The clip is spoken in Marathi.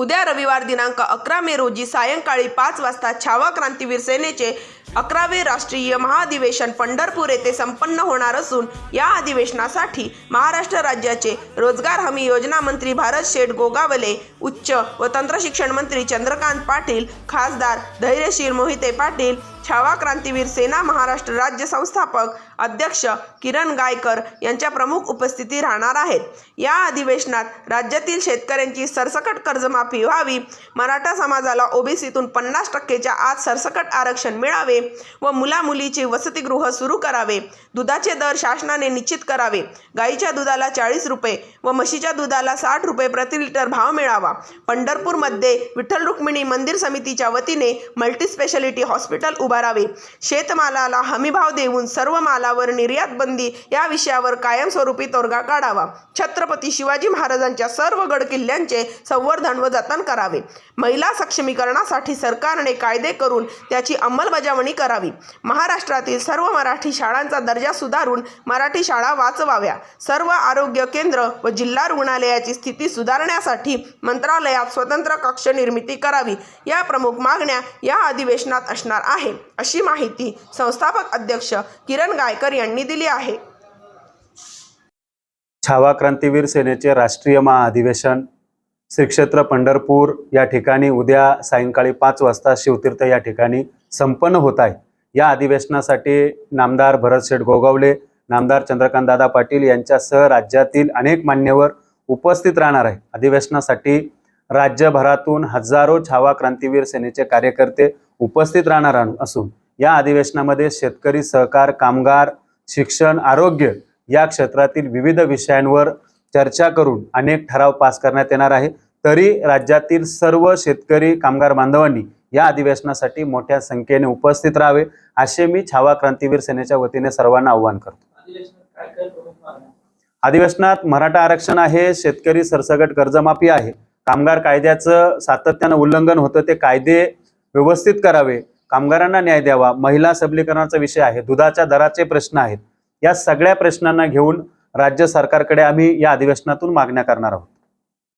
उद्या रविवार दिनांक अकरा मे रोजी सायंकाळी पाच वाजता छावा क्रांतीवीर सेनेचे अकरावे राष्ट्रीय महाधिवेशन पंढरपूर येथे संपन्न होणार असून या अधिवेशनासाठी महाराष्ट्र राज्याचे रोजगार हमी योजना मंत्री भारत शेठ गोगावले उच्च व तंत्रशिक्षण मंत्री चंद्रकांत पाटील खासदार धैर्यशील मोहिते पाटील छावा क्रांतीवीर सेना महाराष्ट्र राज्य संस्थापक अध्यक्ष किरण गायकर यांच्या प्रमुख उपस्थिती राहणार आहेत. या अधिवेशनात राज्यातील शेतकऱ्यांची सरसकट कर्जमाफी व्हावी मराठा समाजाला ओबीसीतून पन्नास टक्केच्या आत सरसकट आरक्षण मिळावे व मुलामुलीचे वसतिगृह सुरू करावे दुधाचे दर शासनाने निश्चित करावे गाईच्या दुधाला चाळीस रुपये व म्हशीच्या दुधाला साठ रुपये प्रति लिटर भाव मिळावा. पंढरपूरमध्ये विठ्ठल रुक्मिणी मंदिर समितीच्या वतीने मल्टीस्पेशालिटी हॉस्पिटल उभारावे शेतमालाला हमीभाव देऊन सर्व मालावर निर्यात बंदी या विषयावर कायमस्वरूपी तोडगा काढावा. छत्रपती शिवाजी महाराजांच्या सर्व गड किल्ल्यांचे संवर्धन व जतन करावे. महिला सक्षमीकरणासाठी सरकारने कायदे करून त्याची अंमलबजावणी करावी. महाराष्ट्रातील सर्व मराठी शाळांचा दर्जा सुधारून मराठी शाळा वाचवाव्या. सर्व आरोग्य केंद्र व जिल्हा रुग्णालयाची स्थिती सुधारण्यासाठी मंत्रालयात स्वतंत्र कक्ष निर्मिती करावी. या प्रमुख मागण्या या अधिवेशनात असणार आहे अशी माहिती संस्थापक अध्यक्ष किरण गायकर यांनी दिली आहे. छावा क्रांतीवीर सेनेचे राष्ट्रीय महाअधिवेशन श्री क्षेत्र पंढरपूर या ठिकाणी उद्या सायंकाळी पाच वाजता शिवतीर्थ या ठिकाणी संपन्न होत आहे. या अधिवेशनासाठी नामदार भरतशेठ गोगावले नामदार चंद्रकांतदादा पाटील यांच्यासह राज्यातील अनेक मान्यवर उपस्थित राहणार आहे अधिवेशनासाठी राज्यभरातून हजारो छावा क्रांतीवीर सेनेचे कार्यकर्ते उपस्थित राहणार असून या अधिवेशनामध्ये शेतकरी सहकार कामगार शिक्षण आरोग्य या क्षेत्रातील विविध विषयांवर चर्चा करून अनेक ठराव पास करण्यात येणार आहे. तरी राज्यातील सर्व शेतकरी कामगार बांधवांनी या अधिवेशनासाठी मोठ्या संख्येने उपस्थित राहावे असे मी छावा क्रांतीवीर सेनेच्या वतीने सर्वांना आव्हान करतो. अधिवेशनात मराठा आरक्षण आहे शेतकरी सरसगट कर्जमाफी आहे. कामगार कायद्याचं सातत्यानं उल्लंघन होतं ते कायदे व्यवस्थित करावे. कामगारांना न्याय द्यावा. महिला सबलीकरणाचा विषय आहे. दुधाच्या दराचे प्रश्न आहेत. या सगळ्या प्रश्नांना घेऊन राज्य सरकारकडे आम्ही या अधिवेशनातून मागण्या करणार आहोत.